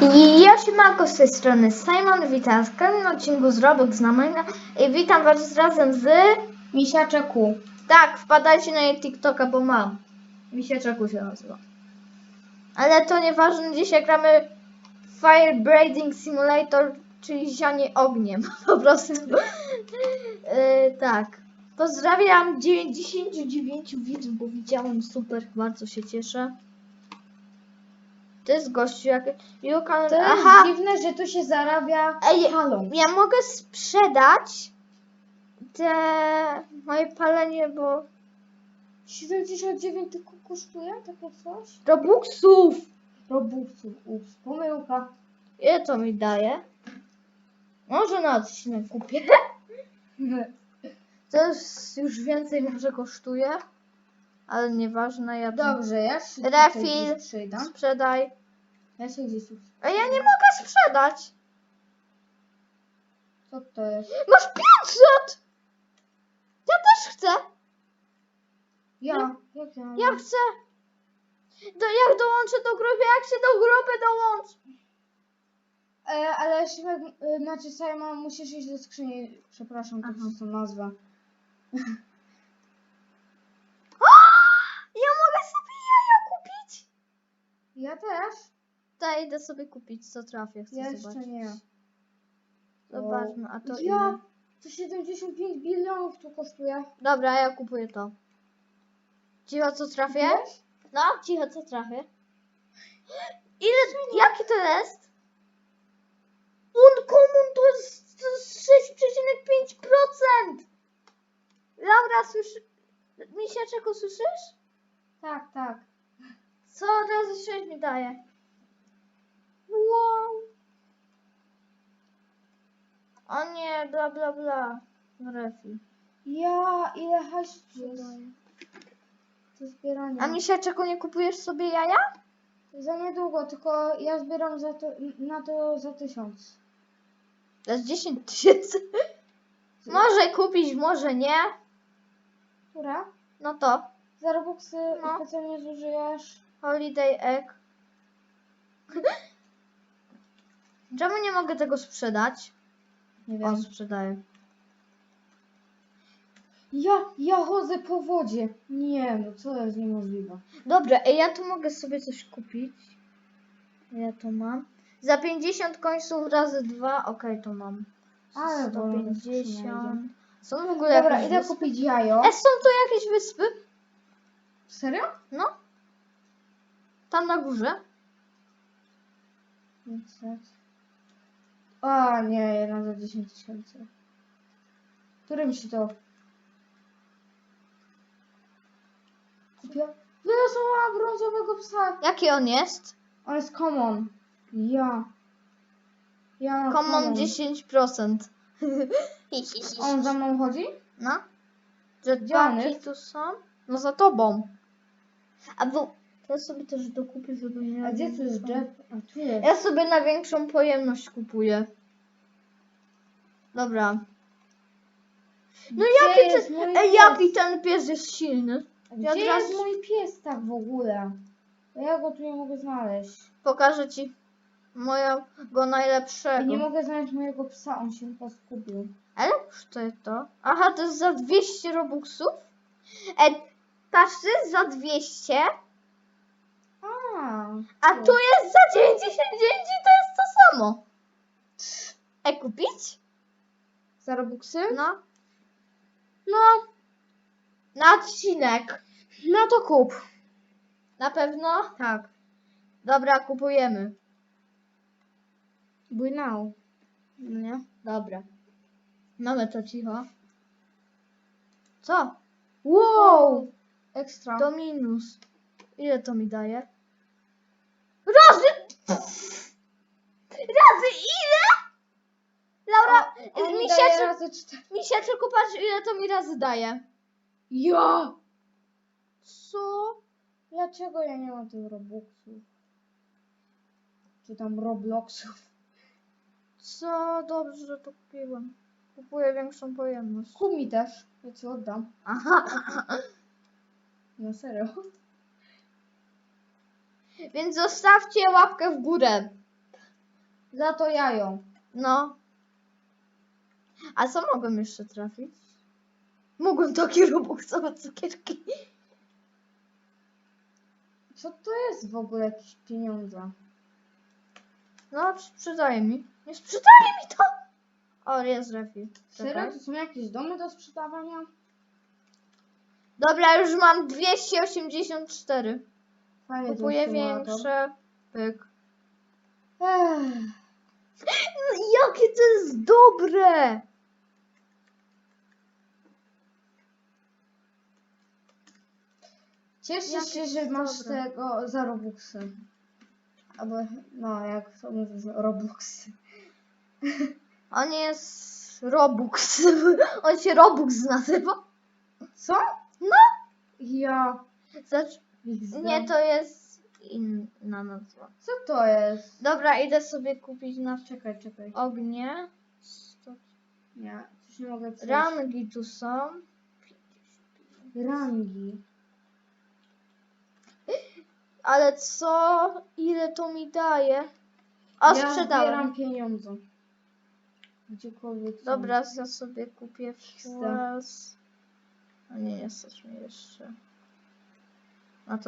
Ja się Marko z tej strony Simon, witam w kolejnym odcinku z Roblox na Mine i witam was razem z... Misiaczeku. Tak, wpadajcie na jej TikToka, bo mam. Misiaczeku się nazywa. Ale to nieważne, dzisiaj gramy Fire Braiding Simulator, czyli zianie ogniem, po prostu. Yy, tak. Pozdrawiam 99 widzów, bo widziałem super, bardzo się cieszę. To jest gościu jak... You can... To jest Aha! dziwne, że tu się zarabia Ej, halą. Ja mogę sprzedać te moje palenie, bo 79 tylko kosztuje takie coś? Robuxów! Robuxów, ups, pomyłka. Ile to mi daje? Może na odcinek kupię. To jest już więcej może kosztuje. Ale nieważne, ja Dobrze, ja się tutaj Refil. gdzieś przydam. sprzedaj. Ja się gdzieś. A ja nie mogę sprzedać. Co to jest? Masz 500! Ja też chcę. Ja, jak ja? Ja chcę. Do, jak dołączę do grupy, jak się do grupy dołącz? E, ale Szymek, e, znaczy Simon, musisz iść do skrzyni. Przepraszam, to są nazwa. Ja mogę sobie jaja kupić. Ja też? To idę sobie kupić, co trafię, chcę Jeszcze zobaczyć. nie. Zobaczmy, a to ile? Ja, to 75 bilionów tu kosztuje. Dobra, ja kupuję to. Cicho, co trafię? Wiesz? No, cicho, co trafię? Ile, jaki to jest? To jest, to jest 6,5%! Laura, słyszy... Misiaczeko, słyszysz? Tak, tak. Co razy 6 mi daje? Wow! O nie, bla bla bla. Refi. Ja, ile tu jest do zbierania. A misiaczeko, nie kupujesz sobie jaja? Za niedługo, tylko ja zbieram za to, na to za tysiąc. To jest 10 tysięcy. Może kupić, może nie. Która? No to. Za Robuxy No. specjalnie zużyjesz. Holiday Egg. Czemu nie mogę tego sprzedać? Nie O, sprzedaję. Ja, ja chodzę po wodzie. Nie, no co jest niemożliwe. Dobra, ej, ja tu mogę sobie coś kupić. Ja to mam. Za 50 końców razy 2, okej, to mam. Ale to 150. Są w ogóle Dobra, jakieś idę wyspy? kupić jajo. E, są tu jakieś wyspy? Serio? No. Tam na górze. 500. A, nie, jedna za 10 tysięcy. Którym się to kupię? Wylosowałam brązowego psa. Jaki on jest? On jest common. Ja. Ja Common 10%. On za mną chodzi? No. Gdzie on Jetpacki jest? tu są? No za tobą. A bo ja sobie też dokupię, żeby nie... A gdzie tu jest jet? A tu jest. Ja sobie na większą pojemność kupuję. Dobra. No Gdzie jaki jest ten... mój Ej, pies? jaki ten pies jest silny. Gdzie ja teraz- jest mój pies tak w ogóle? Ja go tu nie mogę znaleźć. Pokażę ci mojego najlepszego. nie mogę znaleźć mojego psa, on się chyba zgubił. Ale to jest to. Aha, to jest za 200 robuxów? E, patrzcie, za 200. A, tu jest za 99 i to jest to samo. E, kupić? Za Robuxy? No. No. Na odcinek. No to kup. Na pewno? Tak. Dobra, kupujemy. Buy now. No Nie? Dobra. Mamy to cicho. Co? Wow! Ekstra. To minus. Ile to mi daje? Razy! Razy ile? Laura, O, on mi misiaczek, daje razy cztery. misiaczek, patrz ile to mi razy daje. Ja! Co? Dlaczego ja nie mam tych Robuxów? Czy tam Robloxów? Co? Dobrze, że to kupiłem. Kupuję większą pojemność. Kup mi też. Ja ci oddam. Aha. No serio. Więc zostawcie łapkę w górę. Za to jajo. No. A co mogłem jeszcze trafić? Mogłem takie robuxowe cukierki. Co to jest w ogóle jakieś pieniądze? No, sprzedaje mi. Nie sprzedaje mi to! O, jest refi. Serio? To są jakieś domy do sprzedawania? Dobra, już mam 284. Fajnie Kupuję większe. Pyk. Ech, No, jakie to jest dobre! Cieszę Jakie się, to że jest masz dobre. tego za Robuxy. Albo, no, jak to mówisz, Robuxy. On jest Robux. On się Robux nazywa. Co? No. Ja. Zacz... XD. Nie, to jest inna nazwa. Co to jest? Dobra, idę sobie kupić na Czekaj, czekaj. ognie. Sto- Nie, coś nie mogę przejść. Rangi tu są. Rangi. Ale co? Ile to mi daje? O, ja sprzedałem. zbieram pieniądze. Gdziekolwiek są. Dobra, ja sobie kupię fuels. A nie, mnie jeszcze.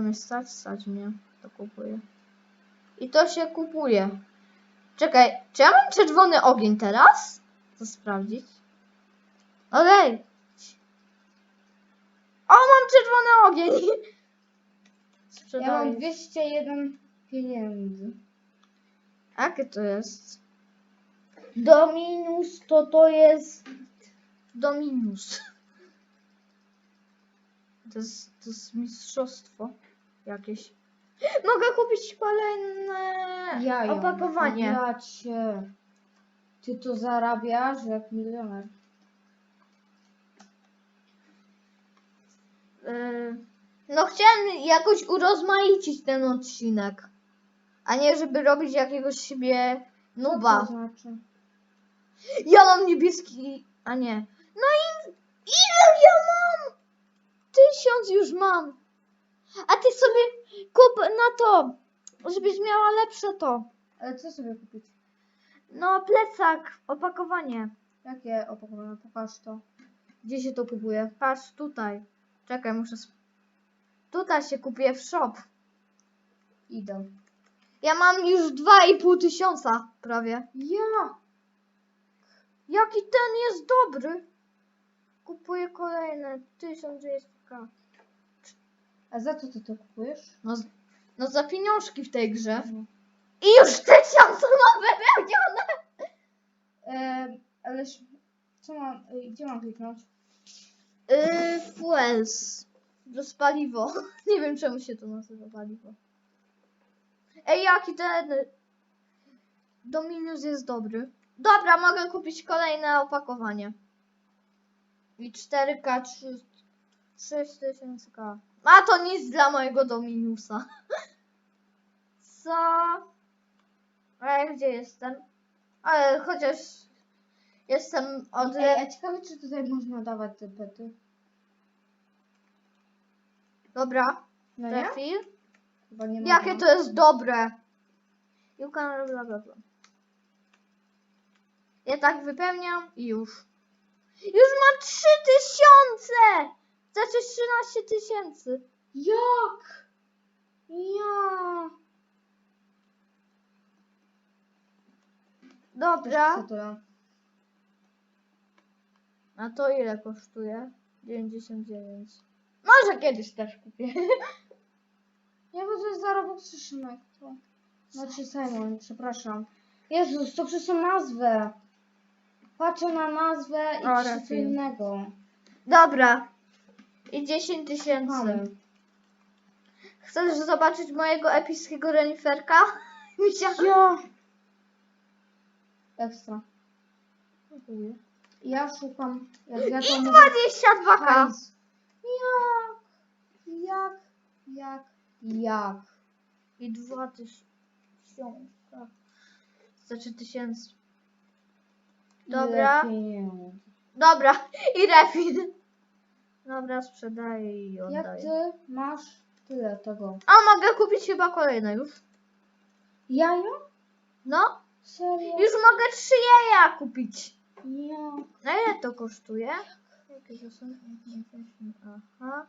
Mnie stać? Stać mnie. To kupuję. I to się kupuje. Czekaj, czy ja mam czerwony ogień teraz? To sprawdzić. Okej. O, mam czerwony ogień! Ja Sprzedałem. mam 201 pieniędzy. Jakie to jest? Dominus to to jest. Dominus. To jest, to jest mistrzostwo jakieś. Mogę kupić kolejne Jajo. opakowanie. Ja cię. Ty to zarabiasz jak milioner. Yy, No chciałem jakoś urozmaicić ten odcinek. A nie, żeby robić jakiegoś siebie nuba. to znaczy? Ja mam niebieski. A nie. No i ile ja mam? Tysiąc już mam. A ty sobie kup na to, żebyś miała lepsze to. Ale co sobie kupić? No, plecak, opakowanie. Jakie opakowanie? Pokaż to. Gdzie się to kupuje? Patrz tutaj. Czekaj, muszę. Sp- tutaj się kupuje w shop. Idę. Ja mam już 2,5 tysiąca prawie. Ja! Jaki ten jest dobry. Kupuję kolejne 1200k. A za co ty to kupujesz? No, z- no za pieniążki w tej grze. No. I już tysiąc mam wypełnione. E, ależ co mam, e, gdzie mam kliknąć? Yy, fuels. To jest paliwo. Nie wiem czemu się to nazywa paliwo. Ej, jaki ten Dominus jest dobry. Dobra, mogę kupić kolejne opakowanie. I 4K, 3, 6000K. A to nic dla mojego Dominusa. Co? A ja gdzie jestem? Ale chociaż jestem od... Ej, a ciekawe czy tutaj można dawać te pety? Dobra, No nie? refil. Chyba nie Jakie to jest dobre. You can bla bla bla. Ja tak wypełniam i już. Już mam 3000! Znaczy 13 tysięcy. Jak? Ja! Dobra. Ja? A to ile kosztuje? 99. Może kiedyś też kupię. Nie, bo to jest za Robuxy Szymek. To. Znaczy Simon, przepraszam. Jezus, to przez tą nazwę. Patrzę na nazwę i O, piszę co Rafał. innego. Dobra. I 10 tysięcy. Chcesz zobaczyć mojego epickiego reniferka? Misia? Ja! Ekstra. Ja szukam, jak ja to I mówię, 22k. hajs. Jak? Jak? Jak? Jak? I 2000. Znaczy tysięcy. Dobra. Dobra. I refin. Dobra, sprzedaję i Jak oddaję. ty masz tyle tego? A mogę kupić chyba kolejne już. Jajo? No. Serio? Już mogę trzy jaja kupić. Ja. A ile to kosztuje? Jakie to są? Aha.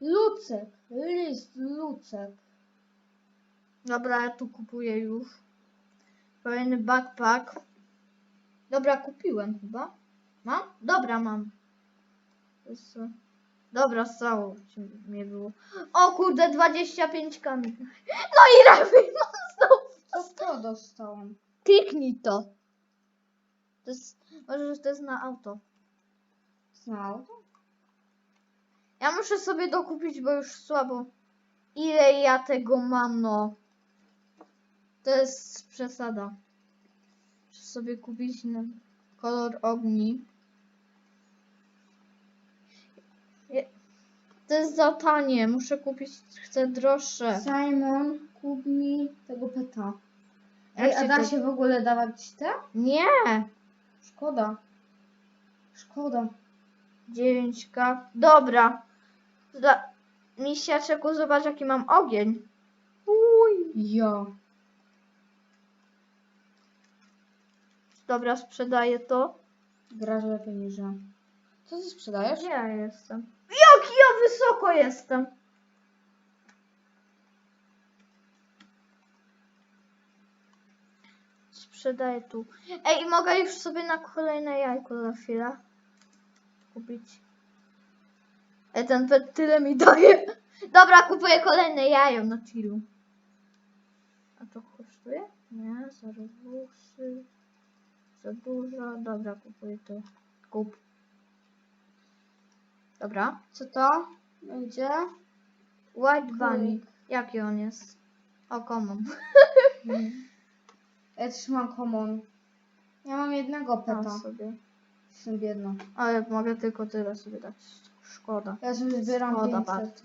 Lucek. List Lucek. Dobra, ja tu kupuję już. Kolejny backpack. Dobra, kupiłem chyba. Mam? Dobra, mam. Dobra, stało mnie było. O kurde, 25 kamieni. No i Rafi, mam znowu. Co to dostałam? Kliknij to. To jest, może że to jest na auto. Znał? Ja muszę sobie dokupić, bo już słabo. Ile ja tego mam, no. To jest przesada. Sobie kupić kolor ogni. To jest za tanie. Muszę kupić, chcę droższe. Simon, kup mi tego peta. Jak Ej, a się da to- się w ogóle dawać te? Nie! Szkoda. Szkoda. 9k. Dobra. Dla... Misiaczeku, zobacz jaki mam ogień. Uj. Ja. Dobra, sprzedaję to. Grasz lepiej niż ja. Co ty sprzedajesz? Gdzie ja jestem? Jak ja wysoko jestem? Sprzedaję tu. Ej, mogę już sobie na kolejne jajko za chwilę kupić. Ej, ten pet tyle mi daje. Dobra, kupuję kolejne jajo na chillu. A to kosztuje? Nie, za robuxy. Za dużo. Dobra, kupuję to. Kup. Dobra. Co to? Będzie? White Bunny. Jaki on jest? O, common. Ja też mam common. Ja mam jednego Tam peta. sobie. Jestem biedna. Ale mogę tylko tyle sobie dać. Szkoda. Ja sobie zbieram Szkoda 500. bardzo.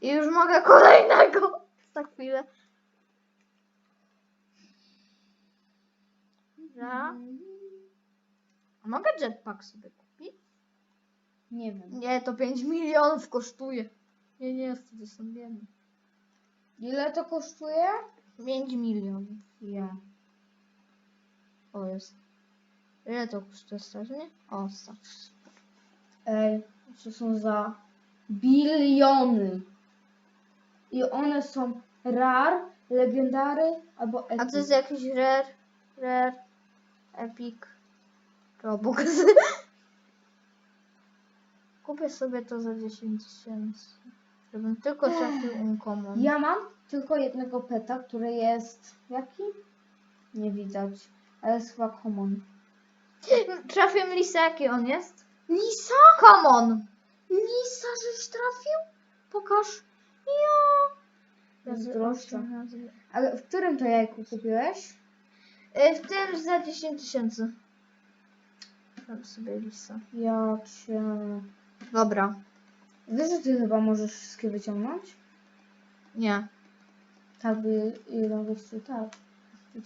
I już mogę kolejnego. Za chwilę. Dobra. A mogę jetpack sobie kupić? Nie wiem. Nie, to 5 milionów kosztuje. Nie, nie, wtedy są biedne. Ile to kosztuje? 5 milionów. Ja. O, jest. Ile to kosztuje stać, nie? O, stać. Ej, to są za biliony. I one są rar, legendary albo A epic. to jest jakiś rare, rare, epic, robux. Kupię sobie to za 10 tysięcy. Żebym tylko trafił uncommon. Ja mam tylko jednego peta, który jest jaki? Nie widać, ale jest chyba common. Trafiłem lisa, jaki on jest? Lisa? Common! Lisa, żeś trafił? Pokaż. Ja. Droższa. Ale w którym to jajku kupiłeś? Y, W tym za 10 tysięcy. Dam sobie lisa. Ja cię... Dobra. Wiesz, że ty chyba możesz wszystkie wyciągnąć? Nie. Tak by jeden gościu, tak.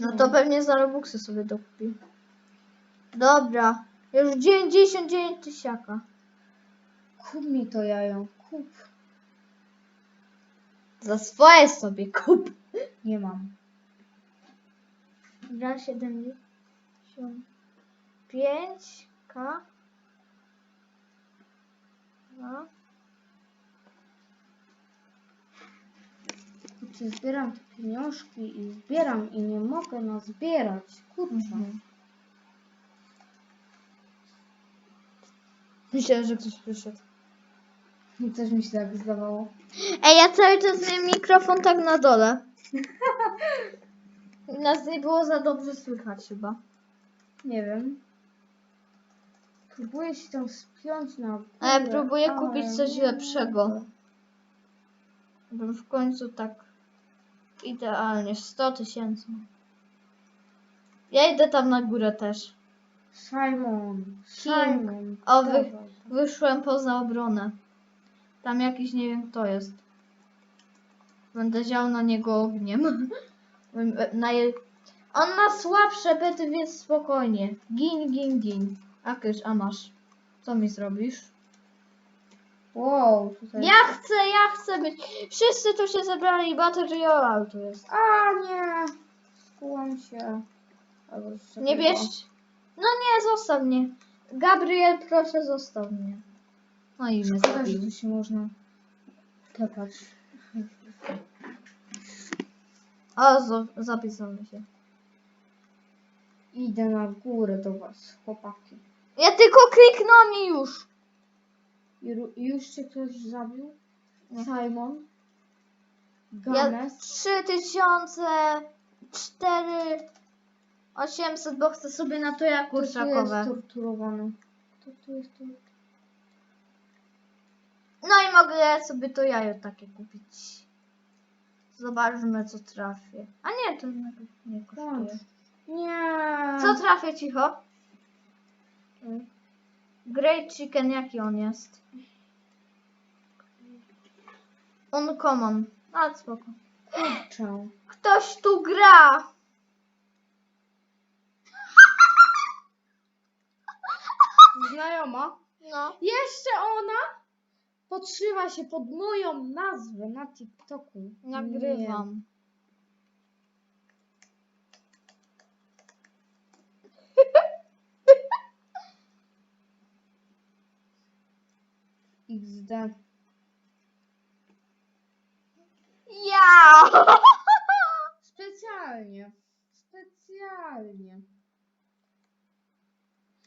No to pewnie za robuxy sobie dokupi. Dobra. Już 99 tysiaka. Kup mi to jajo, kup. Za swoje sobie kup. Nie mam. Gra 75k. No. Kurczę, zbieram te pieniążki i zbieram i nie mogę nazbierać. Kurczę. Mhm. Myślałem, że ktoś przyszedł. I Też mi się tak zdawało. Ej, ja cały czas miałem mikrofon tak na dole. Nas nie było za dobrze słychać chyba. Nie wiem. Próbuję się tam spiąć na górę, próbuję ale kupić coś nie lepszego. Bym w końcu tak idealnie 100 tysięcy. Ja idę tam na górę też. Simon. Simon. O, wy-. Wyszłem poza obronę. Tam jakiś nie wiem kto jest. Będę ział na niego ogniem. na je... On ma słabsze bety, więc spokojnie. Gin, gin, gin. A kysz, a masz. Co mi zrobisz? Wow, tutaj. Ja chcę, ja chcę być. Wszyscy tu się zebrali, Battle tu jest. A nie! Skułam się. Nie bierz. No nie, zostaw mnie. Gabriel, proszę zostaw mnie. No i mnie zabił. się można tepać. O, zo- zapisamy się. Idę na górę do was, chłopaki. Ja tylko kliknąłem i już. Już cię ktoś zabił? Nie. Simon? Ja Games? 3004 800, bo chcę sobie na to jak To tu jest kurczakowe. torturowany. To tu jest tu. No i mogę sobie to jajo takie kupić. Zobaczmy co trafię. A nie, to nie, nie kosztuje. Nie. Co trafię cicho? Great Chicken, jaki on jest? Uncommon. A, spoko. Kurczę. Ktoś tu gra! Znajoma? No. Jeszcze ona podszywa się pod moją nazwę na TikToku. Nagrywam. XD. Ja! Specjalnie. Specjalnie.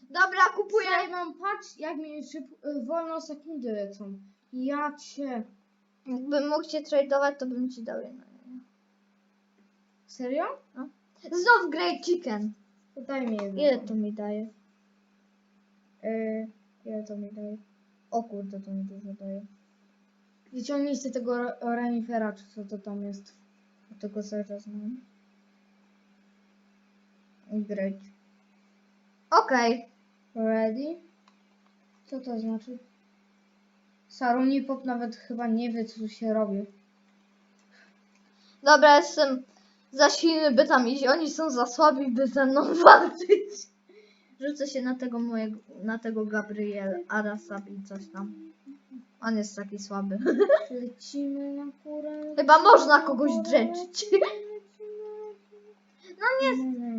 Dobra, kupuję. Simon, patrz jak mi szyb... y, wolno sekundy lecą. Ja cię. Jakbym mógł cię tradeować, to bym ci dał jedno. Serio? Znów Great Chicken. To daj mi jedno. Ile to mi daje? Y, ile to mi daje? O kurde, to mi dużo daje. Wyciągnijcie tego re- renifera, czy co to tam jest. Tego czas mam. Great. Okej. Ready? Co to znaczy? Saruni Pop nawet chyba nie wie, co tu się robi. Dobra, jestem za silny, by tam iść. Oni są za słabi, by ze mną walczyć. Rzucę się na tego mojego, na tego Gabriel Arasabi coś tam. On jest taki słaby. Lecimy na górę. Chyba można na kogoś dręczyć. No nie,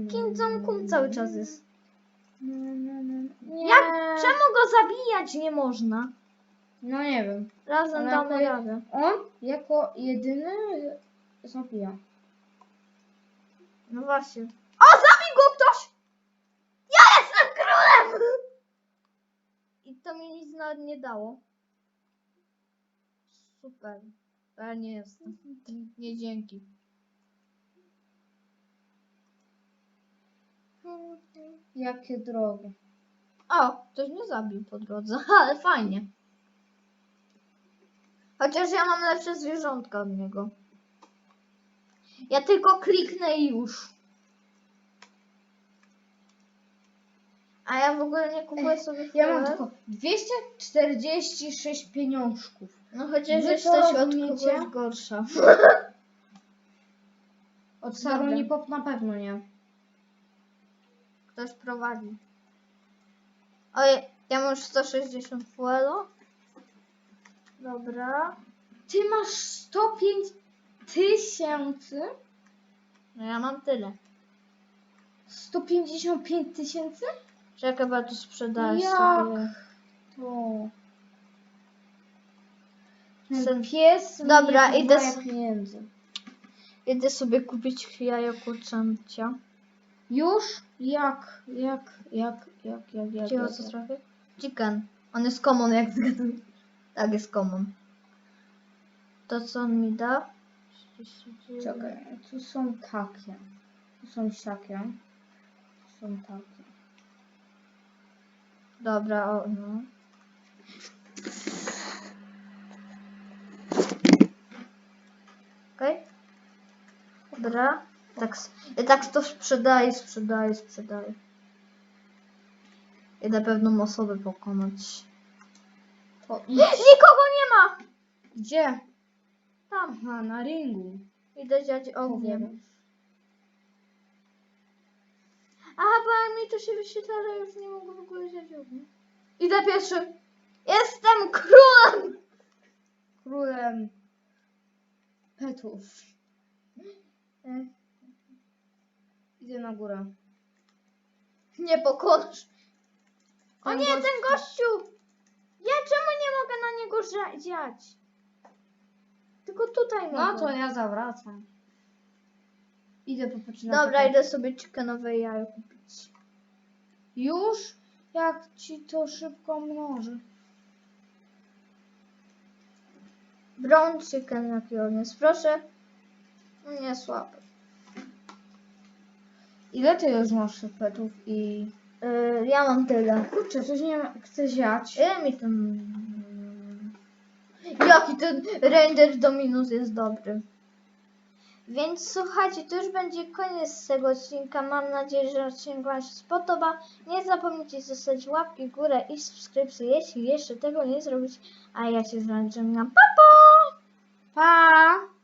Kim na, Jong-kun cały czas jest. Jak? Czemu go zabijać nie można? No nie wiem. Razem Ale damy jako- radę. On jako jedyny zabija. No właśnie. O, zabił go ktoś! Ja jestem królem! I to mi nic nawet nie dało. Super. Ale nie jestem. Nie dzięki. Jakie drogie. O, ktoś mnie zabił po drodze, ale fajnie. Chociaż ja mam lepsze zwierzątka od niego. Ja tylko kliknę i już. A ja w ogóle nie kupuję sobie Ja mam tylko 246 pieniążków. No chociaż Wy jesteś to od rozumiecie? kogoś gorsza. Od Saruni Pop na pewno nie. Ktoś prowadzi. Oj, ja mam już 160 fuelo. Dobra. Ty masz 105 tysięcy? No ja mam tyle. 155 tysięcy? Czekaj, bo ja tu sprzedaję Jak? sobie. To. Ten pies Dobra, idę s- pieniędzy. Idę sobie kupić jajo kurczęcia. Już? Jak? Jak? Jak? Jak? Jak? Jak? Cicho, jak, co jak? trafię? Chicken. On jest common, jak zgaduję. Tak, jest common. To co on mi da? 39. Czekaj, tu są takie. Tu są siakie. Tu są takie. Dobra, o no. Okej. Dobra. Tak, tak to sprzedaję, sprzedaję, sprzedaję. Idę pewną osobę pokonać. To idź. Nikogo nie ma! Gdzie? Tam. Aha, na ringu. Idę dziać ogniem. Aha, bo mi to się wyświetla, że już nie mogę w ogóle dziać ogniem. Idę pierwszy. Jestem królem! Królem petów. E, Idę na górę. Nie pokonasz. O Ten nie, ten gościu! Ja czemu nie mogę na niego ża- dziać? Tylko tutaj mogę. No to ja zawracam. Idę popatrzeć na Dobra, idę sobie chickenowe jajo kupić. Już? Jak ci to szybko mnoży. Brown chicken jaki on jest, proszę. No Nie słaby. Ile ty już masz petów i... Yy, ja mam tyle. Kurczę, coś nie ma... Chcę ziać. Ile mi tam... Jaki ten render do minus jest dobry. Więc słuchajcie, to już będzie koniec tego odcinka. Mam nadzieję, że odcinek Wam się spodoba. Nie zapomnijcie zostawić łapki w górę i subskrypcji, jeśli jeszcze tego nie zrobić. A ja się z żegnam. Pa, pa! Pa!